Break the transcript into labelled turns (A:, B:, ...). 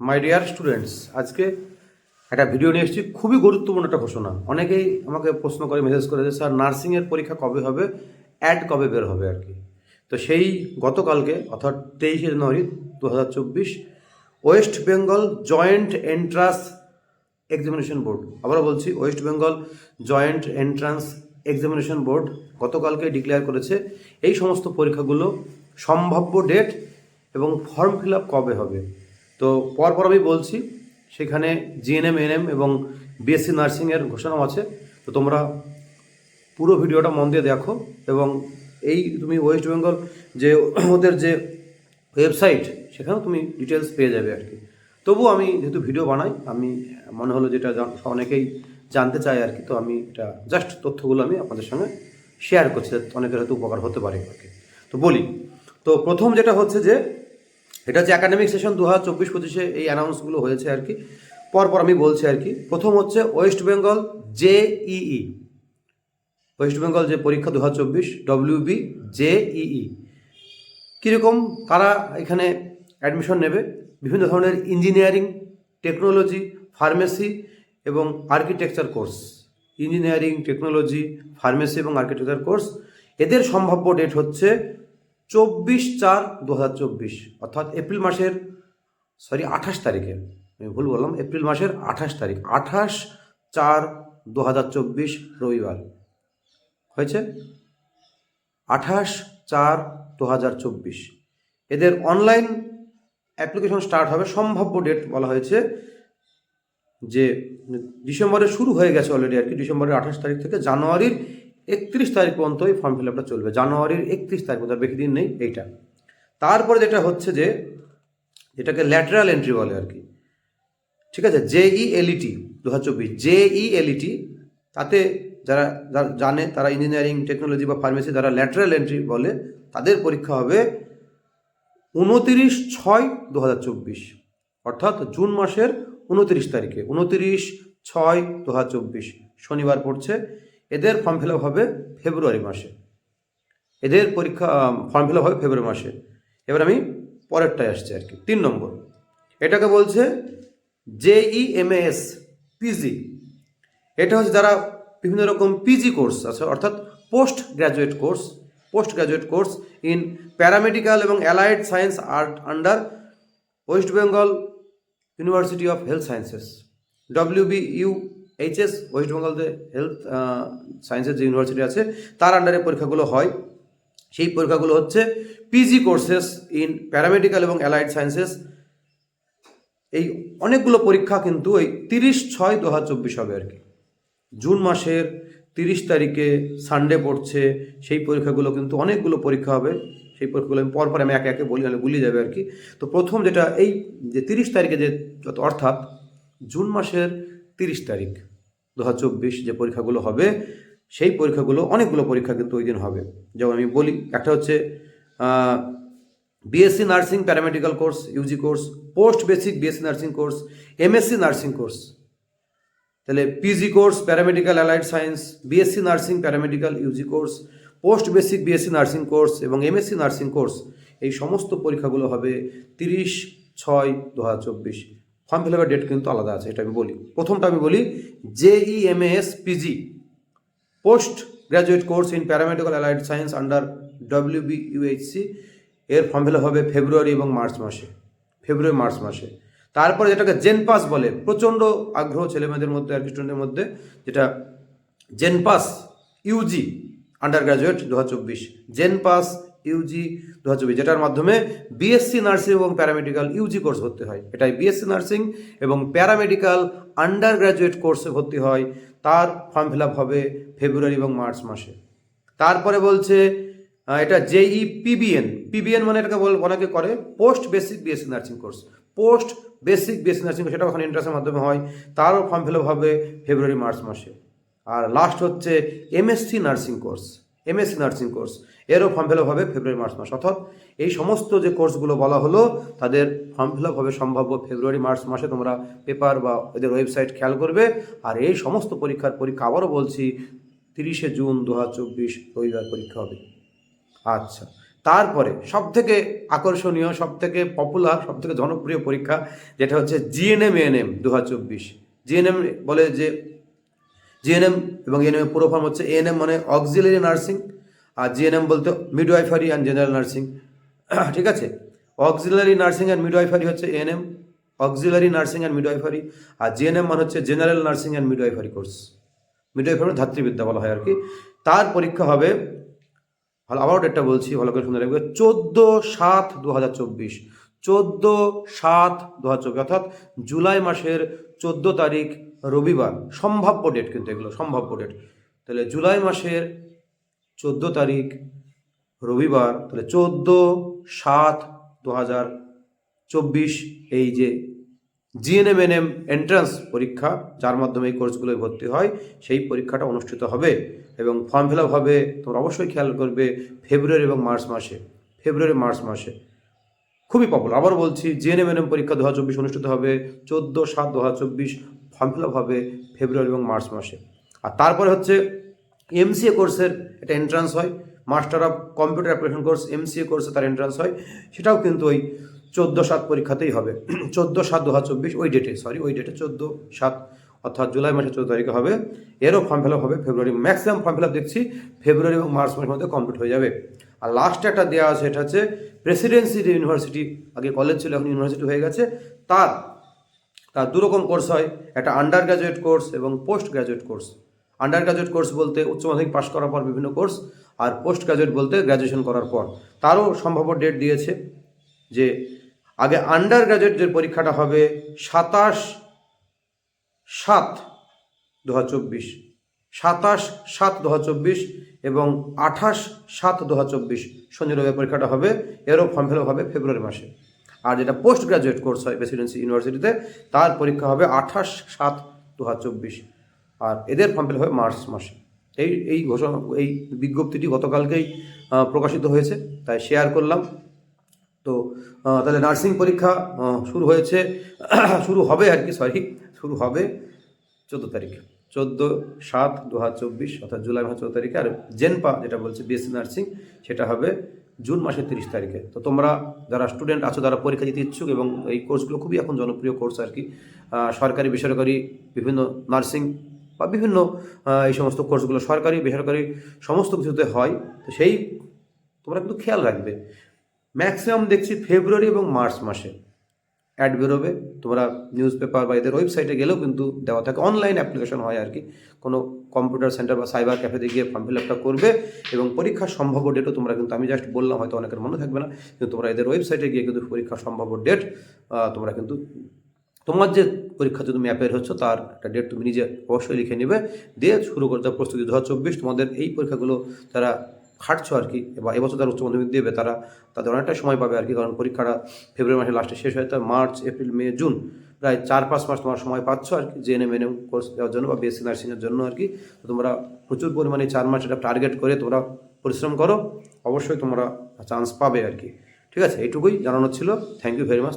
A: My dear students আজকে একটা video নিয়ে এসেছি। খুবই গুরুত্বপূর্ণ একটা ঘোষণা। অনেকেই আমাকে প্রশ্ন করে মেসেজ করে যে, স্যার নার্সিংয়ের পরীক্ষা কবে হবে? অ্যাড কবে বের হবে আর কি? তো সেই গতকালকে, অর্থাৎ তেইশে জানুয়ারি দু হাজার চব্বিশ, West Bengal joint entrance examination board, আবারও বলছি, West Bengal joint entrance examination board গতকালকে ডিক্লেয়ার করেছে, এই সমস্ত পরীক্ষাগুলো সম্ভাব্য ডেট এবং ফর্ম ফিল আপ কবে হবে? তো পরপর আমি বলছি, সেখানে জিএনএম এনএম এবং বিএসসি নার্সিংয়ের ঘোষণাও আছে। তো তোমরা পুরো ভিডিওটা মন দিয়ে দেখো এবং এই তুমি ওয়েস্ট বেঙ্গল যে ওদের যে ওয়েবসাইট সেখানেও তুমি ডিটেলস পেয়ে যাবে আর কি। তবু আমি যেহেতু ভিডিও বানাই, আমি মনে হলো যেটা অনেকেই জানতে চায় আর কি, তো আমি এটা জাস্ট তথ্যগুলো আমি আপনাদের সঙ্গে শেয়ার করছি অনেকের হয়তো উপকার হতে পারে আর কি। তো বলি, তো প্রথম যেটা হচ্ছে যে এটা হচ্ছে একাডেমিক সেশন দু হাজার চব্বিশ পঁচিশে এই অ্যানাউন্সগুলো হয়েছে আর কি। পরপর আমি বলছি আর কি। প্রথম হচ্ছে West Bengal JEE West Bengal যে পরীক্ষা দু হাজার চব্বিশ ডব্লিউ বি ডব্লিউবি জেইই কীরকম কারা এখানে অ্যাডমিশন নেবে? বিভিন্ন ধরনের ইঞ্জিনিয়ারিং টেকনোলজি ফার্মেসি এবং architecture course engineering technology pharmacy এবং আর্কিটেকচার কোর্স এদের সম্ভাব্য ডেট হচ্ছে চব্বিশ চার দু অর্থাৎ এপ্রিল মাসের সরি আঠাশ তারিখে। আমি ভুল বললাম, এপ্রিল মাসের আঠাশ তারিখ, আঠাশ চার দু রবিবার। হয়েছে? আঠাশ চার দু এদের অনলাইন অ্যাপ্লিকেশন স্টার্ট হবে, সম্ভাব্য ডেট বলা হয়েছে, যে ডিসেম্বরে শুরু হয়ে গেছে অলরেডি আর কি, ডিসেম্বরের আঠাশ তারিখ থেকে জানুয়ারির একত্রিশ তারিখ পর্যন্ত এই ফর্ম ফিল আপটা চলবে। জানুয়ারির একত্রিশ তারিখ পর্যন্ত বেশি দিন নেই এইটা। তারপরে যেটা হচ্ছে যে এটাকে ল্যাটারাল এন্ট্রি বলে আর কি। ঠিক আছে? জেই এলইটি দু হাজার চব্বিশ। জেই এলইটি তাতে যারা যারা জানে, তারা ইঞ্জিনিয়ারিং টেকনোলজি বা ফার্মেসি যারা ল্যাটারাল এন্ট্রি বলে, তাদের পরীক্ষা হবে উনতিরিশ ছয় দু হাজার চব্বিশ। অর্থাৎ জুন মাসের উনতিরিশ তারিখে। উনতিরিশ ছয় দু হাজার চব্বিশ। শনিবার পড়ছে। এদের ফর্ম ফিল আপ হবে ফেব্রুয়ারি মাসে। এদের পরীক্ষা ফর্ম ফিল আপ হবে ফেব্রুয়ারি মাসে। এবার আমি পরেরটায় আসছি আর কি। তিন নম্বর। এটাকে বলছে জেই এম এস পিজি এটা হচ্ছে যারা বিভিন্ন রকম পিজি কোর্স আছে, অর্থাৎ post graduate course post graduate course in paramedical এবং allied science art under West Bengal university of health sciences WB U HS West Bengal যে হেলথ সায়েন্সের যে ইউনিভার্সিটি আছে, তার আন্ডারে পরীক্ষাগুলো হয়। সেই পরীক্ষাগুলো হচ্ছে পিজি কোর্সেস ইন প্যারামেডিক্যাল এবং অ্যালাইড সায়েন্সেস এই অনেকগুলো পরীক্ষা কিন্তু এই তিরিশ ছয় দু হাজার চব্বিশ হবে আর কি। জুন মাসের তিরিশ তারিখে সানডে পড়ছে, সেই পরীক্ষাগুলো কিন্তু অনেকগুলো পরীক্ষা হবে। সেই পরীক্ষাগুলো আমি পরপর আমি একে একে বলি, নাহলে গুলিয়ে যাবে আর কি। তো প্রথম যেটা এই যে তিরিশ তারিখে যে অর্থাৎ জুন মাসের তিরিশ তারিখ দু যে পরীক্ষাগুলো হবে, সেই পরীক্ষাগুলো, অনেকগুলো পরীক্ষা কিন্তু ওই দিন হবে। যেমন আমি বলি, একটা হচ্ছে BSc nursing paramedical course UG course post basic BSc nursing course MSc nursing course তাহলে PG course paramedical allied science BSc nursing paramedical UG course post basic BSc nursing course এবং এমএসসি নার্সিং কোর্স এই সমস্ত পরীক্ষাগুলো হবে তিরিশ ছয় দু form fill আপের ডেট কিন্তু আলাদা আছে, এটা আমি বলি। প্রথমটা আমি বলি JE M S PG post graduate course in paramedical allied science under W B UHC এর ফর্ম ফিল হবে ফেব্রুয়ারি এবং মার্চ মাসে ফেব্রুয়ারি মার্চ মাসে। তারপরে যেটাকে জেন পাস বলে, প্রচণ্ড আগ্রহ ছেলেমেয়েদের মধ্যে আর স্টুডেন্টের মধ্যে, যেটা জেন পাস ইউজি আন্ডার গ্র্যাজুয়েট দু হাজার চব্বিশ। জেন পাস ইউজি দু হাজার যেটার মাধ্যমে বিএসসি নার্সিং এবং প্যারামেডিক্যাল ইউজি কোর্স ভর্তি হয়। এটাই বিএসসি নার্সিং এবং প্যারামেডিক্যাল আন্ডার গ্র্যাজুয়েট কোর্সে ভর্তি হয়। তার ফর্ম ফিল আপ হবে ফেব্রুয়ারি এবং মার্চ মাসে। তারপরে বলছে এটা জেই পিবিএন পিবিএন মানে এটাকে বল অনেকে করে post basic BSc nursing course post basic BSc nursing course সেটাও এখন ইন্টারেস্টের মাধ্যমে হয়। তারও ফর্ম ফিল আপ হবে ফেব্রুয়ারি মার্চ মাসে। আর লাস্ট হচ্ছে MSc nursing course MSc nursing course এরও ফর্ম ফিল আপ হবে ফেব্রুয়ারি মার্চ মাস। অর্থাৎ এই সমস্ত যে কোর্সগুলো বলা হলো, তাদের ফর্ম ফিল আপ হবে সম্ভাব্য ফেব্রুয়ারি মার্চ মাসে তোমরা পেপার বা এদের ওয়েবসাইট খেয়াল করবে। আর এই সমস্ত পরীক্ষার পরীক্ষা আবারও বলছি, তিরিশে জুন দু হাজার চব্বিশ রবিবার পরীক্ষা হবে। আচ্ছা তারপরে সব থেকে আকর্ষণীয় সব থেকে পপুলার সব থেকে জনপ্রিয় পরীক্ষা, যেটা হচ্ছে জিএনএম এএনএম দু হাজার চব্বিশ। জিএনএম বলে যে জিএনএম এবং এএনএম পুরো ফর্ম হচ্ছে এএনএম মানে অক্সিলারি নার্সিং আর জিএনএম বলতে মিডওয়াইফারি অ্যান্ড জেনারেল নার্সিং ঠিক আছে? অক্সিলারি নার্সিং অ্যান্ড মিডওয়াইফারি হচ্ছে ANM auxiliary nursing and midwifery R GNM মানে হচ্ছে general nursing and midwifery course midwifery ধাত্রীবিদ্যা বলা হয় আর কি। তার পরীক্ষা হবে আবারও ডেটটা বলছি, ভালো করে শুনে রাখবে, চোদ্দ সাত দু হাজার চব্বিশ। চোদ্দ সাত দু অর্থাৎ জুলাই মাসের চোদ্দ তারিখ রবিবার। সম্ভাব্য ডেট কিন্তু এগুলো, সম্ভাব্য ডেট তাহলে জুলাই মাসের চোদ্দ তারিখ রবিবার, তাহলে চোদ্দ সাত দু হাজার চব্বিশ এই যে জিএনএমএনএম এন্ট্রান্স পরীক্ষা, যার মাধ্যমে এই কোর্সগুলোয় ভর্তি হয়, সেই পরীক্ষাটা অনুষ্ঠিত হবে এবং ফর্ম ফিল আপ হবে। তোমরা অবশ্যই খেয়াল করবে, ফেব্রুয়ারি এবং মার্চ মাসে, ফেব্রুয়ারি, মার্চ মাসে। খুবই পপুলার আবার বলছি জিএনএমএনএম পরীক্ষা দু হাজার চব্বিশ অনুষ্ঠিত হবে চোদ্দ সাত দু হাজার চব্বিশ ফর্ম ফিল আপ হবে ফেব্রুয়ারি এবং মার্চ মাসে। আর তারপরে হচ্ছে এমসিএ কোর্সের একটা এন্ট্রান্স হয়। Master of computer application course MCA কোর্সে তার এন্ট্রান্স হয়। সেটাও কিন্তু ওই চোদ্দ সাত পরীক্ষাতেই হবে। চোদ্দ সাত দু হাজার চব্বিশ, ওই ডেটে সরি ওই ডেটে চোদ্দ সাত, অর্থাৎ জুলাই মাসের চোদ্দ তারিখে হবে। এরও ফর্ম ফিল আপ হবে February maximum form fill up দেখছি ফেব্রুয়ারি এবং মার্চ মাসের মধ্যে কমপ্লিট হয়ে যাবে। আর লাস্টে একটা দেওয়া আছে, এটা হচ্ছে প্রেসিডেন্সি ইউনিভার্সিটি আগে কলেজ ছিল, এখন ইউনিভার্সিটি হয়ে গেছে। তার তার দুরকম কোর্স হয়, একটা আন্ডার গ্র্যাজুয়েট কোর্স এবং post graduate course undergraduate course বলতে উচ্চ মাধ্যমিক পাশ করার পর বিভিন্ন কোর্স আর পোস্ট গ্র্যাজুয়েট বলতে গ্র্যাজুয়েশন করার পর। তারও সম্ভাব্য ডেট দিয়েছে যে আগে আন্ডার গ্র্যাজুয়েট যে পরীক্ষাটা হবে সাতাশ সাত দু হাজার চব্বিশ। সাতাশ সাত দু চব্বিশ এবং আঠাশ সাত দু হাজার চব্বিশ শনি রবিবার পরীক্ষাটা হবে। এরও ফর্ম ফিল হবে ফেব্রুয়ারি মাসে। আর যেটা পোস্ট গ্রাজুয়েট কোর্স হয় প্রেসিডেন্সি ইউনিভার্সিটিতে তার পরীক্ষা হবে আঠাশ সাত দু চব্বিশ। আর এদের ফর্ম ফিল হবে মার্চ মাসে। এই এই ঘোষণা, এই বিজ্ঞপ্তিটি গতকালকেই প্রকাশিত হয়েছে, তাই শেয়ার করলাম। তো তাহলে নার্সিং পরীক্ষা শুরু হয়েছে, শুরু হবে আর কি সরি শুরু হবে চোদ্দ তারিখে। চোদ্দ সাত দু হাজার চব্বিশ অর্থাৎ জুলাই মাসের চোদ্দ তারিখে। আর জেনপা যেটা বলছে বিএসসি নার্সিং সেটা হবে জুন মাসের তিরিশ তারিখে। তো তোমরা যারা স্টুডেন্ট আছো, যারা পরীক্ষা দিতে ইচ্ছুক এবং এই কোর্সগুলো খুবই এখন জনপ্রিয় কোর্স আর কি সরকারি, বেসরকারি, বিভিন্ন নার্সিং বা বিভিন্ন এই সমস্ত কোর্সগুলো সরকারি, বেসরকারি সমস্ত কিছুতে হয়। তো সেই তোমরা কিন্তু খেয়াল রাখবে। ম্যাক্সিমাম দেখছি ফেব্রুয়ারি এবং মার্চ মাসে। অ্যাড বেরোবে। তোমরা নিউজ পেপার বা এদের ওয়েবসাইটে গেলেও কিন্তু দেওয়া থাকে। অনলাইন অ্যাপ্লিকেশন হয় আর কি। কোনো কম্পিউটার সেন্টার বা সাইবার ক্যাফেতে গিয়ে ফর্ম ফিল আপটা করবে এবং পরীক্ষার সম্ভাব্য ডেটও তোমরা কিন্তু, আমি জাস্ট বললাম, হয়তো অনেকের মনে থাকবে না, কিন্তু তোমরা এদের ওয়েবসাইটে গিয়ে কিন্তু পরীক্ষার সম্ভাব্য ডেট তোমরা কিন্তু, তোমার যে পরীক্ষা তুমি অ্যাপের হচ্ছে, তার একটা ডেট তুমি নিজে অবশ্যই লিখে নেবে। দিয়ে শুরু করতে হবে প্রস্তুতি। দু হাজার চব্বিশ তোমাদের এই পরীক্ষাগুলো যারা খাটছো আর কি, বা এবছর যারা উচ্চ মাধ্যমিক দেবে, তারা তাদের অনেকটা সময় পাবে আর কি, কারণ পরীক্ষাটা ফেব্রুয়ারি মাসে লাস্টে শেষ হয়, তো মার্চ, এপ্রিল, মে, জুন প্রায় চার পাঁচ মাস তোমার সময় পাচ্ছ আর কি জেএনএম এনএম কোর্স দেওয়ার জন্য বা বিএসসি নার্সিংয়ের জন্য আর কি, তো তোমরা প্রচুর পরিমাণে চার মাস এটা টার্গেট করে তোমরা পরিশ্রম করো, অবশ্যই তোমরা চান্স পাবে আর কি, ঠিক আছে, এইটুকুই জানানো ছিল থ্যাংক ইউ ভেরি মাচ